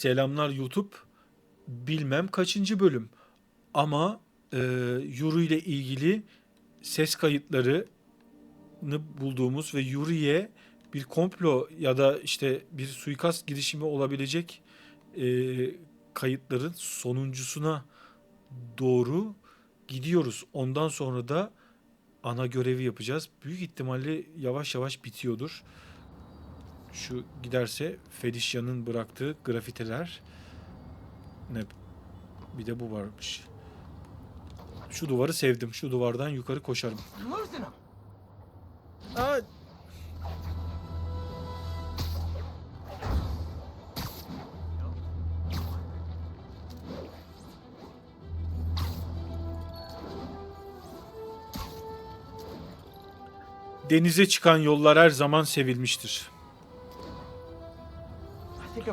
Selamlar YouTube. Bilmem kaçıncı bölüm. Ama e, Yuri ile ilgili ses kayıtlarını bulduğumuz ve Yuri'ye bir komplo ya da işte bir suikast girişimi olabilecek e, kayıtların sonuncusuna doğru gidiyoruz. Ondan sonra da ana görevi yapacağız. Büyük ihtimalle yavaş yavaş bitiyordur. Şu giderse Felicia'nın bıraktığı grafiteler. Ne? Bir de bu varmış. Şu duvarı sevdim. Şu duvardan yukarı koşarım. Aa, Denize çıkan yollar her zaman sevilmiştir.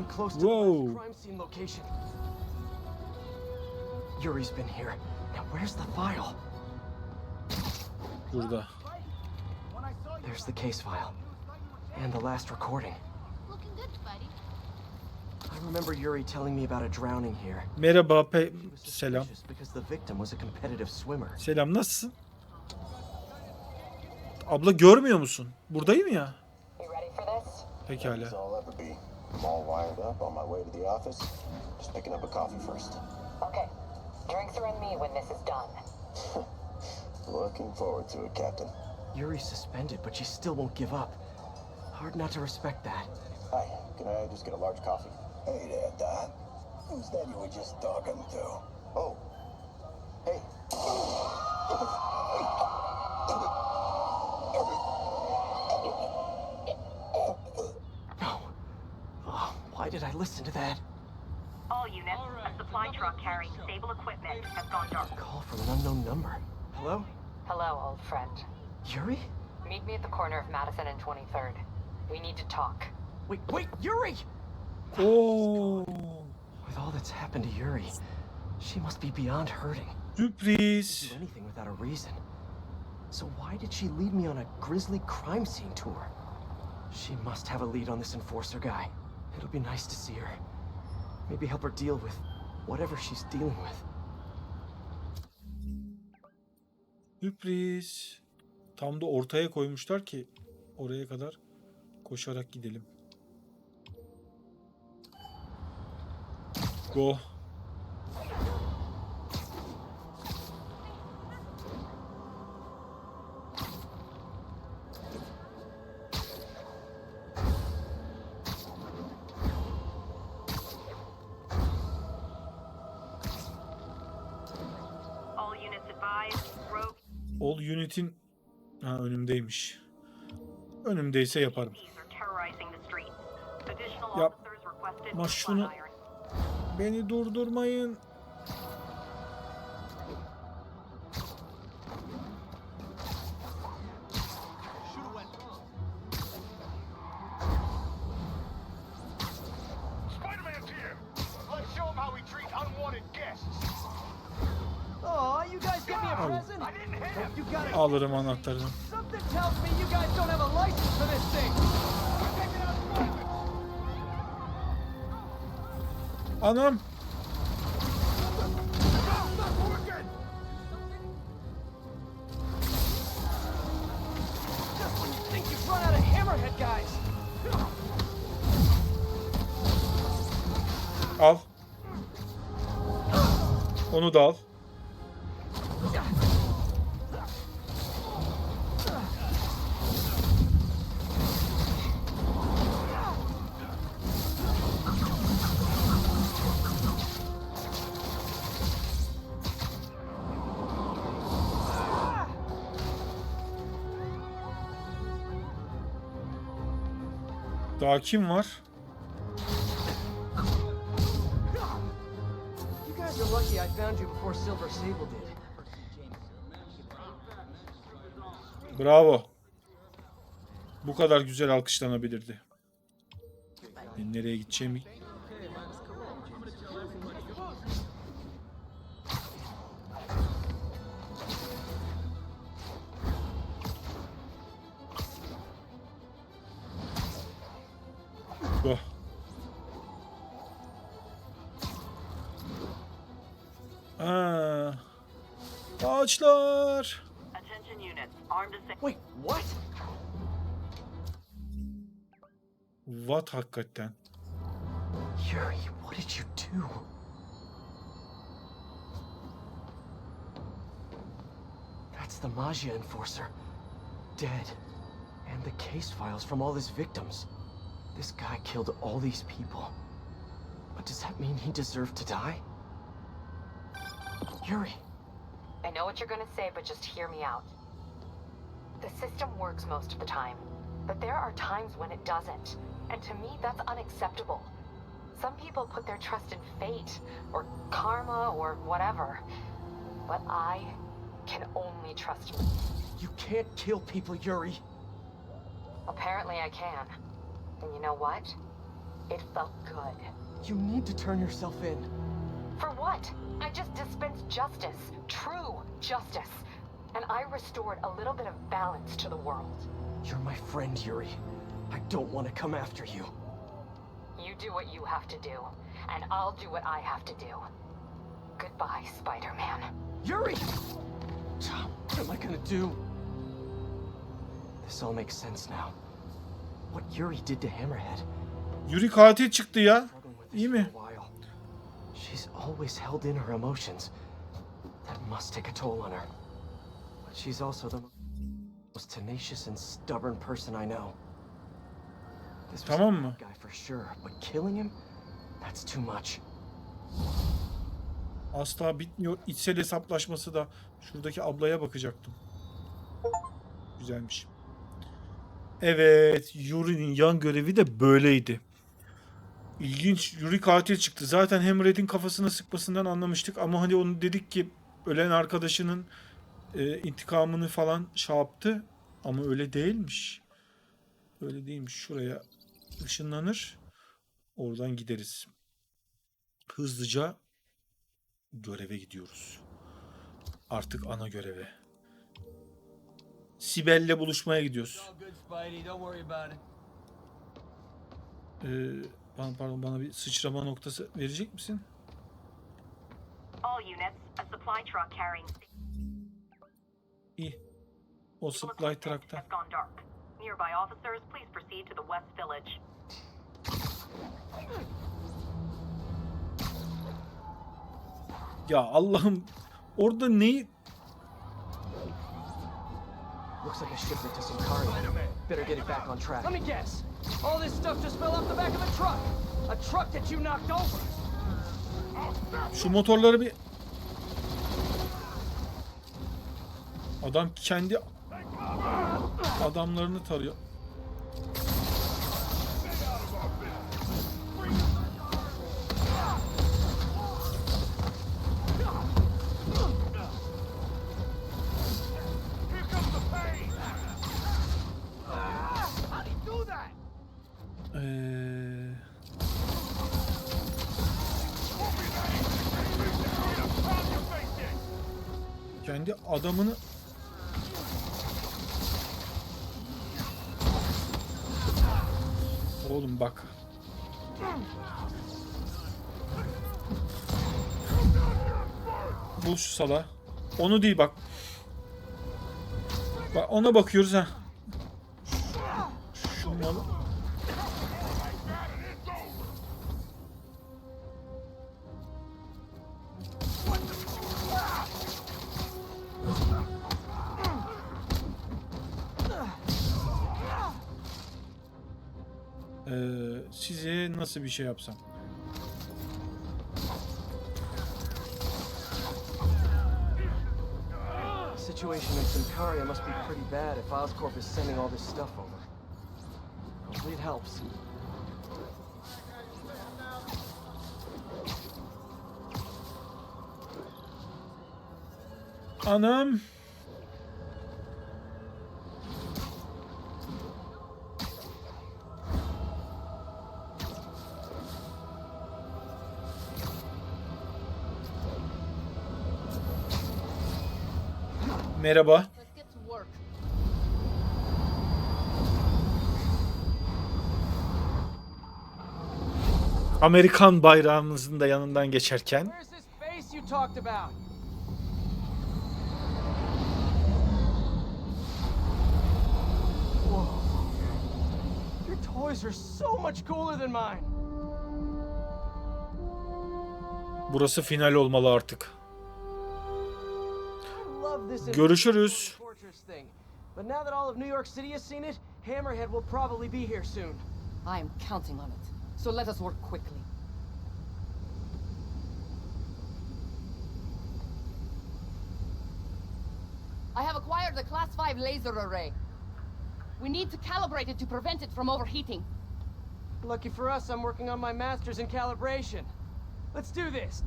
Close to Whoa. the crime scene location. Yuri's been here. Now where's the file? Burada. There's the case file. And the last recording. Looking good, buddy. I remember Yuri telling me about a drowning here. Merhaba, pe- selam. because the victim was a competitive swimmer. Selam, nasılsın? Abla görmüyor musun? Buradayım ya. Pekala. As I'll ever be. I'm all wired up on my way to the office. Just picking up a coffee first. Okay. Drinks are on me when this is done. Looking forward to it, Captain. Yuri's suspended, but she still won't give up. Hard not to respect that. Hi, can I just get a large coffee? Hey there, Don. Who's that you were just talking to? Oh. Hey. No. Oh, why did I listen to that? All units, a supply truck carrying stable has gone dark. Call from an unknown number. Hello? Hello, old friend. Yuri? Meet me at the corner of Madison and 23rd. We need to talk. Wait, wait, Yuri! Oo, With all that's happened to Yuri, she must be beyond hurting. sürpriz. do anything without a reason. So why did she lead me on a grisly crime scene tour? She must have a lead on this enforcer guy. It'll be nice to see her. Maybe help her deal with whatever she's dealing with. Sürpriz. Tam da ortaya koymuşlar ki oraya kadar koşarak gidelim. Go. All units advised, All Unit'in ha önümdeymiş. Önümdeyse yaparım. teams are terrorizing the streets. Additional Yap. officers requested Ama for şunu-. Beni durdurmayın. Of hammerhead guys. Al. Onu da al. Sable did. Bravo. Bu kadar güzel alkışlanabilirdi. Ben nereye gideceğimi hakikaten? Yuri, what did you do? That's the Magia Enforcer. Dead. And the case files from all his victims. This guy killed all these people. But does that mean he deserved to die? Yuri, I know what you're gonna say, but just hear me out. The system works most of the time, but there are times when it doesn't. And to me, that's unacceptable. Some people put their trust in fate, or karma, or whatever. But I can only trust me. you can't kill people, Yuri. Apparently I can. And you know what? It felt good. You need to turn yourself in. For what? I just dispensed justice. True justice. And I restored a little bit of balance to the world. You're my friend, Yuri. I don't want to come after you. You do what you have to do, and I'll do what I have to do. Goodbye, Spider-Man. Yuri! Tom, What am I gonna do? This all makes sense now. What Yuri did to Hammerhead. Yuri katil çıktı ya. İyi mi? for a while. She's always held in her emotions. That must take a toll on her. But she's also the most tenacious and stubborn person I know. Too much. Asla bitmiyor. İçsel hesaplaşması da. Şuradaki ablaya bakacaktım. Güzelmiş. Evet. Yuri'nin yan görevi de böyleydi. İlginç. Yuri katil çıktı. Zaten Hammerhead'in kafasına sıkmasından anlamıştık. Ama hani onu dedik ki ölen arkadaşının e, intikamını falan şey yaptı. Ama öyle değilmiş. Öyle değilmiş. Şuraya ışınlanır. Oradan gideriz. Hızlıca göreve gidiyoruz. Artık ana göreve. Sibel'le buluşmaya gidiyoruz. Ee, bana, pardon bana bir sıçrama noktası verecek misin? İyi. O supply truck'ta. Nearby officers, please proceed to the West Village. Ya Allah'ım orada neyi Looks like a shipment to Sicario. Better get it back on track. Let me guess. All this stuff just fell off the back of a truck. A truck that you knocked over. şu motorları bir Adam kendi adamlarını tarıyor. Here comes the pain! How'd he do that? Ee, kendi adamını Oğlum bak. Bul şu sala. Onu değil bak. Bak ona bakıyoruz ha. Bir şey yapsam? The situation in Sicario must be pretty bad if Oscorp is sending all this stuff over. Hopefully it helps. Anam. Merhaba. Amerikan bayrağımızın da yanından geçerken Burası final olmalı artık. I love this Görüşürüz. fortress thing. But now that all of New York City has seen it, Hammerhead will probably be here soon. I am counting on it. So let us work quickly. I have acquired the Class 5 laser array. We need to calibrate it to prevent it from overheating. Lucky for us, I'm working on my master's in calibration. Let's do this.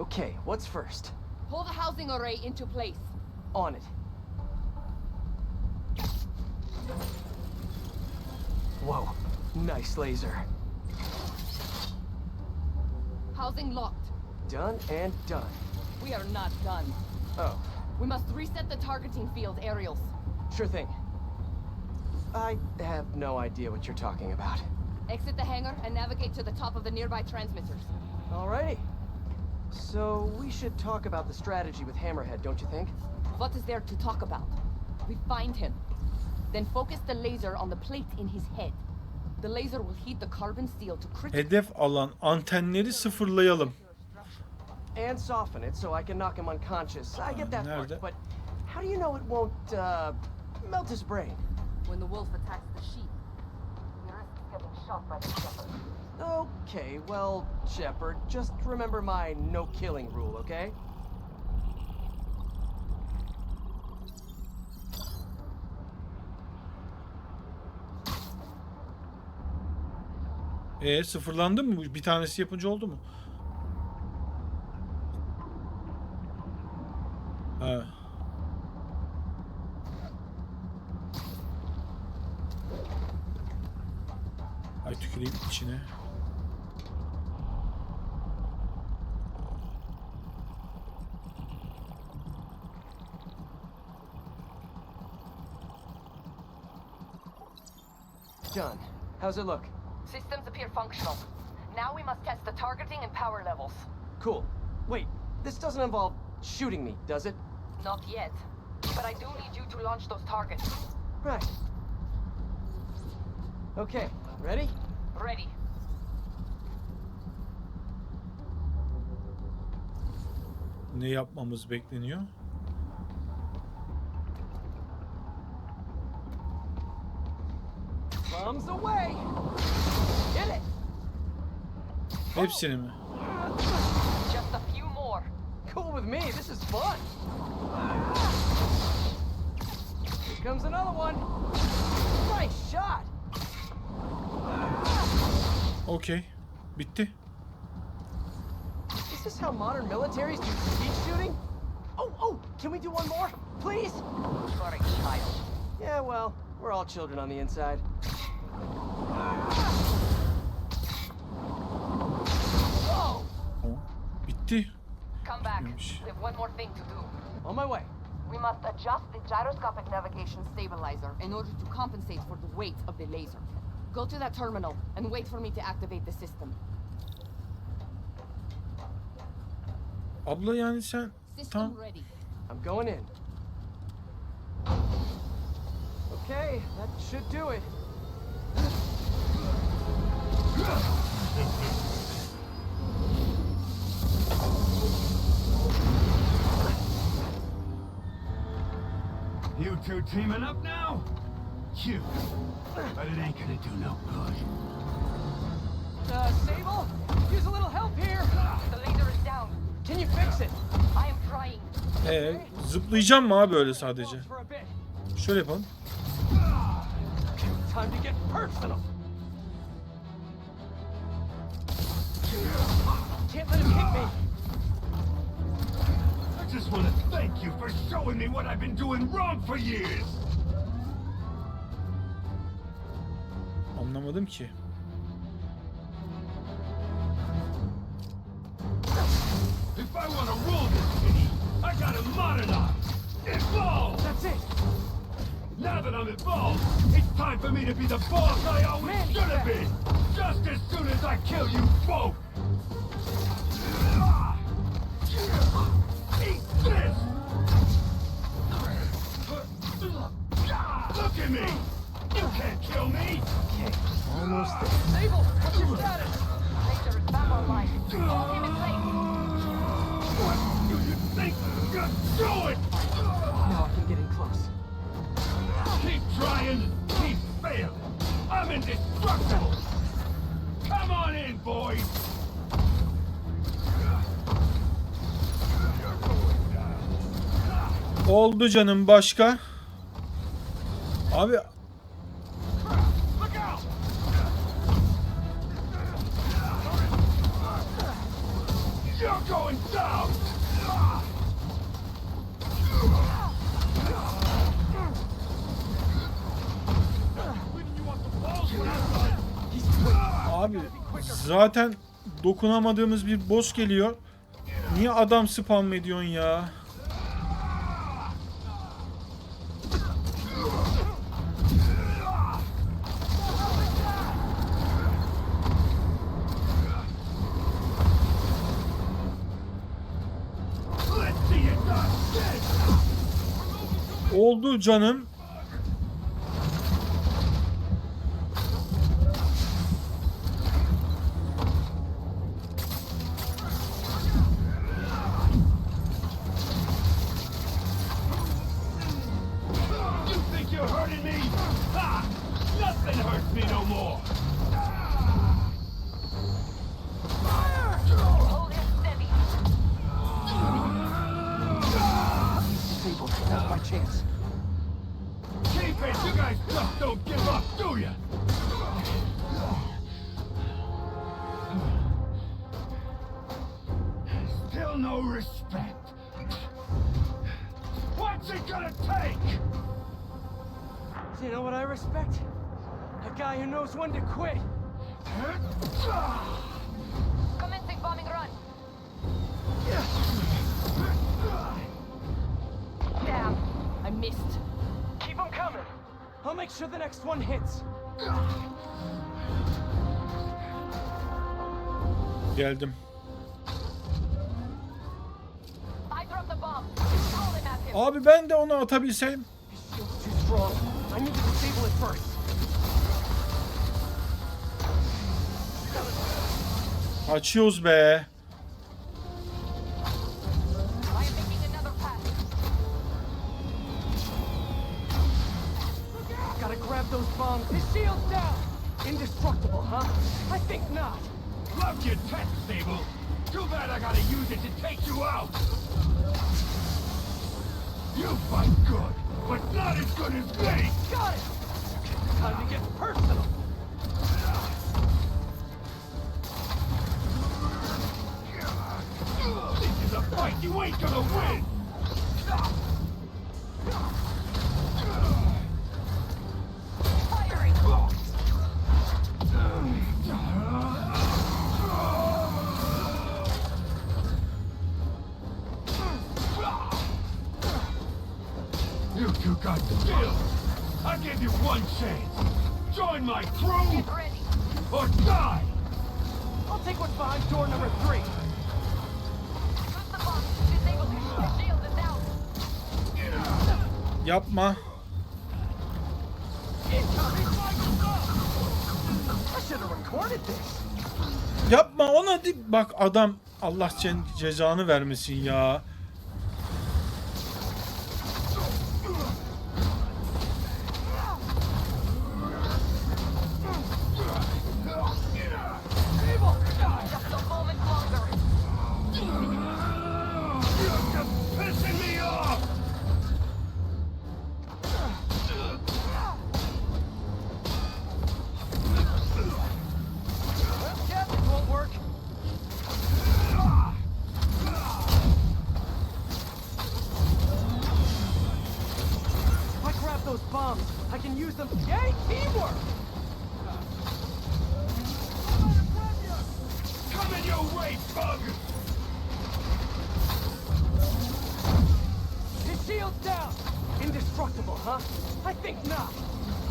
Okay, what's first? Pull the housing array into place. On it. Whoa, nice laser. Housing locked. Done and done. We are not done. Oh, We must reset the targeting field aerials. sure thing. I have no idea what you're talking about. Exit the hangar and navigate to the top of the nearby transmitters. Alrighty. So, we should talk about the strategy with Hammerhead, don't you think? What is there to talk about? We find him. Then focus the laser on the plate in his head. The laser will heat the carbon steel to critical. Hedef alan antenleri sıfırlayalım. And soften it so I can knock him unconscious. I get that Nerede? part, but how do you know it won't, uh, melt his brain? When the wolf attacks the sheep, he risks getting shot by the shepherd. Okay, well, Shepard, just remember my no-killing rule, okay? E sıfırlandı mı? Bir tanesi yapınca oldu mu? How's it look? Systems appear functional. Now we must test the targeting and power levels. Cool. Wait, this doesn't involve shooting me, does it? Not yet. But I do need you to launch those targets. Right. Okay, ready? Ready. Ne yapmamız bekleniyor? Bombs away! Hit it! Hepsini mi? Just a few more. Cool with me, this is fun! Here comes another one! Nice shot! Okay. Bitti. Is this how modern militaries do speed shooting? Oh, oh, can we do one more? Please? You're a child. Yeah, well, we're all children on the inside. Whoa! O. Bitti. Come back. Bitmemiş. We have one more thing to do. On my way. We must adjust the gyroscopic navigation stabilizer in order to compensate for the weight of the laser. Go to that terminal and wait for me to activate the system. Abla yani sen System tam ready. I'm going in. Okay, that should do it. You two teaming up now? Cute. But it ain't gonna do no good. Uh, Sable? Use a little help here. The laser is down. Can you fix it? I am trying. Ee, zıplayacağım mı abi öyle sadece? Şöyle yapalım. Time to get personal. Can't let him hit me. I just want to thank you for showing me what I've been doing wrong for years. Anlamadım ki. If I want to rule this city, I gotta modernize. Evolve! That's it. Now that I'm involved, it's time for me to be the boss I always Man, should have been! Just as soon as I kill you both! Me! You can't kill me! almost there. Sable, what's your status? Laser is back online. Hold him in place. What do you think you're doing? Now I can close. Keep trying, keep failing. I'm indestructible. Come on in, boys. Oldu canım başka. Abi abi zaten dokunamadığımız bir boss geliyor. Niye adam spam ediyorsun ya? Oldu canım. I'll make sure the next one hits. Geldim. I dropped the bomb. Throw them at him. Abi ben de onu atabilsem. His shield's bombs. His shield's down. Indestructible, huh? I think not. Love your tech, Sable. Too bad I gotta use it to take you out. You fight good, but not as good as me. Got it. Time to get personal. This is a fight you ain't gonna win. Yapma. Yapma ona di- bak adam Allah cezanı vermesin ya.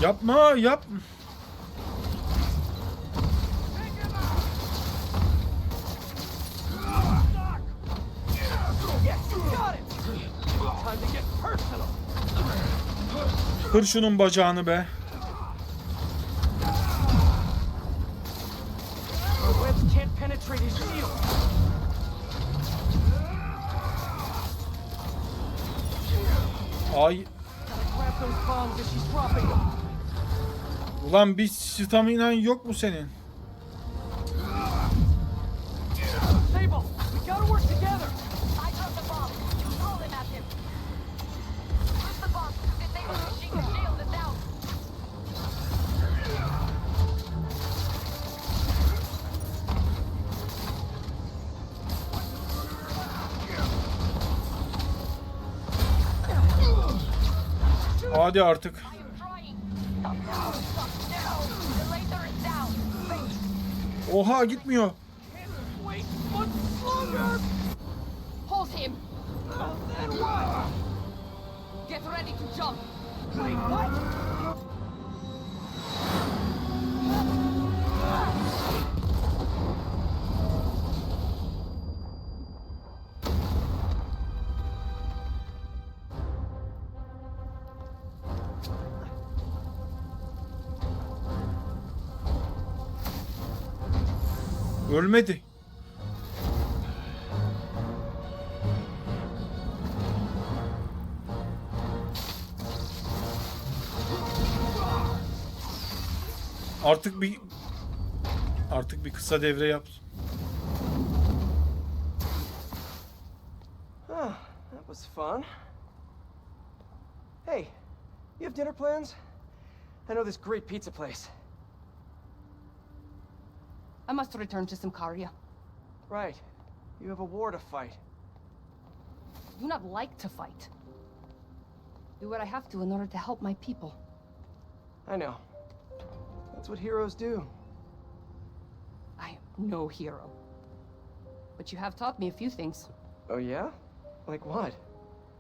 Yapma yap. Kır şunun bacağını be. Ulan bir staminan yok mu senin? Sable, we Oha gitmiyor. Get ready to jump! Ölmedi. Artık bir artık bir kısa devre yap. Ah, that was fun. Hey, you have dinner plans? I know this great pizza place. I must return to Simcaria. Right. You have a war to fight. I do not like to fight. Do what I have to in order to help my people. I know. That's what heroes do. I am no hero. But you have taught me a few things, Oh, yeah? Like what?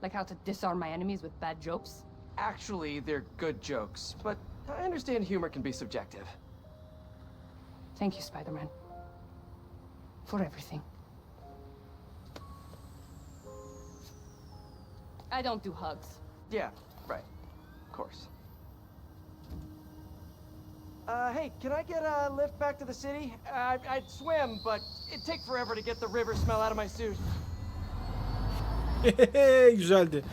like how to disarm my enemies with bad jokes. Actually, they're good jokes, but I understand humor can be subjective. Thank you, Spider-Man. For everything. I don't do hugs. Yeah, right. Of course. Uh, hey, can I get a lift back to the city? Uh, I'd swim, but it'd take forever to get the river smell out of my suit. Güzeldi.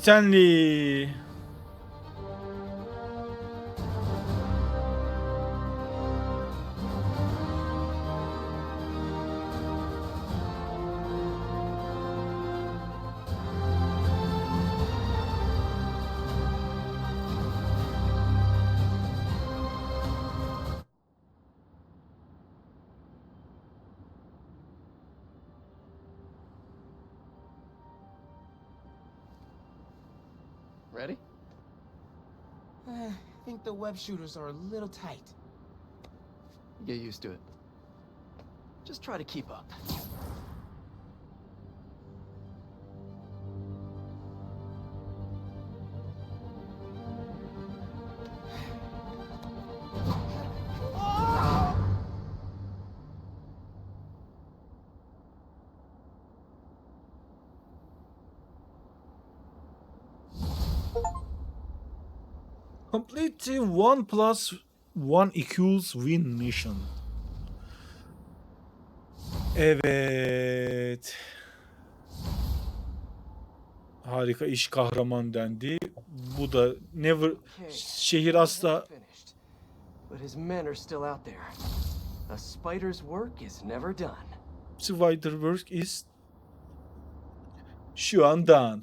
战力。Ready? I think the web shooters are a little tight. Get used to it. Just try to keep up. Complete the 1 plus 1 equals win mission. Evet. Harika iş kahraman dendi. Bu da never şehir asla. But his men are still out there. A spider's work is never done. Spider work is şu an done.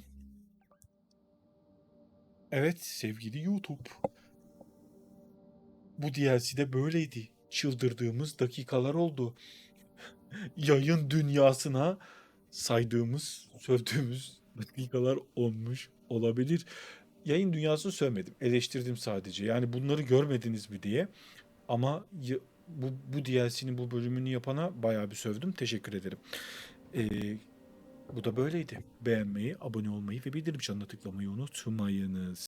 Evet sevgili YouTube. Bu DLC'de böyleydi. Çıldırdığımız dakikalar oldu. Yayın dünyasına saydığımız, sövdüğümüz dakikalar olmuş olabilir. Yayın dünyasını sövmedim. Eleştirdim sadece. Yani bunları görmediniz mi diye. Ama bu, bu DLC'nin bu bölümünü yapana bayağı bir sövdüm. Teşekkür ederim. Ee, bu da böyleydi. Beğenmeyi, abone olmayı ve bildirim çanına tıklamayı unutmayınız.